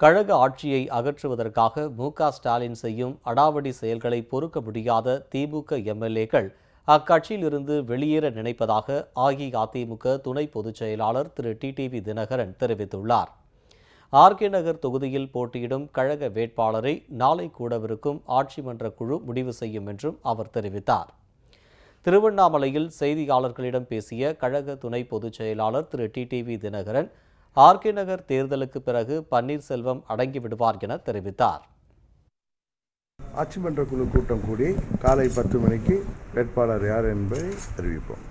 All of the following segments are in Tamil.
கழக ஆட்சியை அகற்றுவதற்காக மு க ஸ்டாலின் செய்யும் அடாவடி செயல்களை பொறுக்க முடியாத திமுக எம்எல்ஏக்கள் அக்கட்சியிலிருந்து வெளியேற நினைப்பதாக அஇஅதிமுக துணை பொதுச் செயலாளர் திரு டிடிவி தினகரன் தெரிவித்துள்ளார். ஆர்கே நகர் தொகுதியில் போட்டியிடும் கழக வேட்பாளரை நாளை கூடவிருக்கும் ஆட்சி மன்ற குழு முடிவு செய்யும் என்றும் அவர் தெரிவித்தார். திருவண்ணாமலையில் செய்தியாளர்களிடம் பேசிய கழக துணை பொதுச் செயலாளர் Thiru T T V Dhinakaran R K Nagar தேர்தலுக்கு பிறகு பன்னீர்செல்வம் அடங்கிவிடுவார் என தெரிவித்தார். ஆட்சிமன்ற குழு கூட்டம் கூடி காலை பத்து மணிக்கு வேட்பாளர் யார் என்பதை அறிவிப்போம்.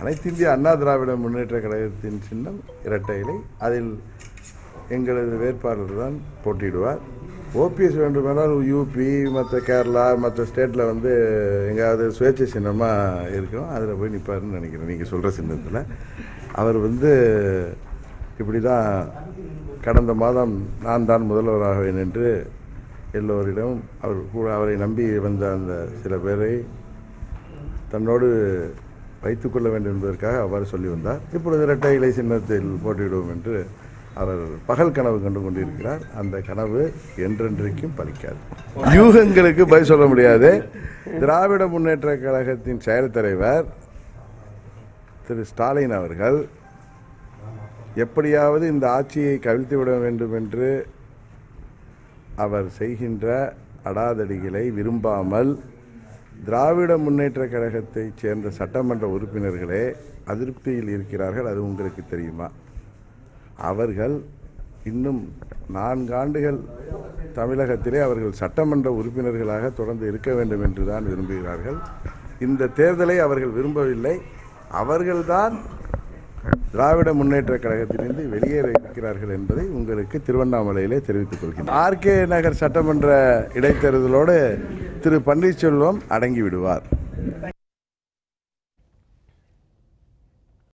அனைத்து இந்திய அண்ணா திராவிட முன்னேற்ற கழகத்தின் சின்னம் இரட்டை இலை. அதில் எங்களது வேட்பாளர் தான் போட்டியிடுவார். ஓபிஎஸ் வேண்டுமானால் யூபி மற்ற கேரளா மற்ற ஸ்டேட்டில் வந்து எங்கேயாவது சுயேட்சை சின்னமாக இருக்கணும் அதில் போய் நிற்பாருன்னு நினைக்கிறேன். நீங்கள் சொல்கிற சின்னத்தில். அவர் வந்து இப்படி தான் கடந்த மாதம் நான் தான் முதல்வராகவேன் என்று எல்லோரிடம் அவர் கூட அவரை நம்பி வந்த அந்த சில பேரை தன்னோடு வைத்துக்கொள்ள வேண்டும் என்பதற்காக அவ்வாறு சொல்லி வந்தார். இப்பொழுது இரட்டை இலை சின்னத்தில் போட்டியிடுவோம் என்று அவர் பகல் கனவு கண்டு கொண்டிருக்கிறார். அந்த கனவு என்றென்றைக்கும் பலிக்காது. யூகங்களுக்கு பதில் சொல்ல முடியாது. திராவிட முன்னேற்ற கழகத்தின் செயல் தலைவர் திரு ஸ்டாலின் அவர்கள் எப்படியாவது இந்த ஆட்சியை கவிழ்த்து விட வேண்டும் என்று அவர் செய்கின்ற அடாதடிகளை விரும்பாமல் திராவிட முன்னேற்ற கழகத்தைச் சேர்ந்த சட்டமன்ற உறுப்பினர்களே அதிருப்தியில் இருக்கிறார்கள் அது உங்களுக்கு தெரியுமா? அவர்கள் இன்னும் நான்கு ஆண்டுகள் தமிழகத்திலே அவர்கள் சட்டமன்ற உறுப்பினர்களாக தொடர்ந்து இருக்க வேண்டும் என்று தான் விரும்புகிறார்கள். இந்த தேர்தலை அவர்கள் விரும்பவில்லை. அவர்கள்தான் திராவிட முன்னேற்ற கழகத்திலிருந்து வெளியேற இருக்கிறார்கள் என்பதை உங்களுக்கு திருவண்ணாமலையிலே தெரிவித்துக் கொள்கிறேன். ஆர்கே நகர் சட்டமன்ற இடைத்தேர்தலோடு திரு பன்னீர்செல்வம் அடங்கி விடுவார்.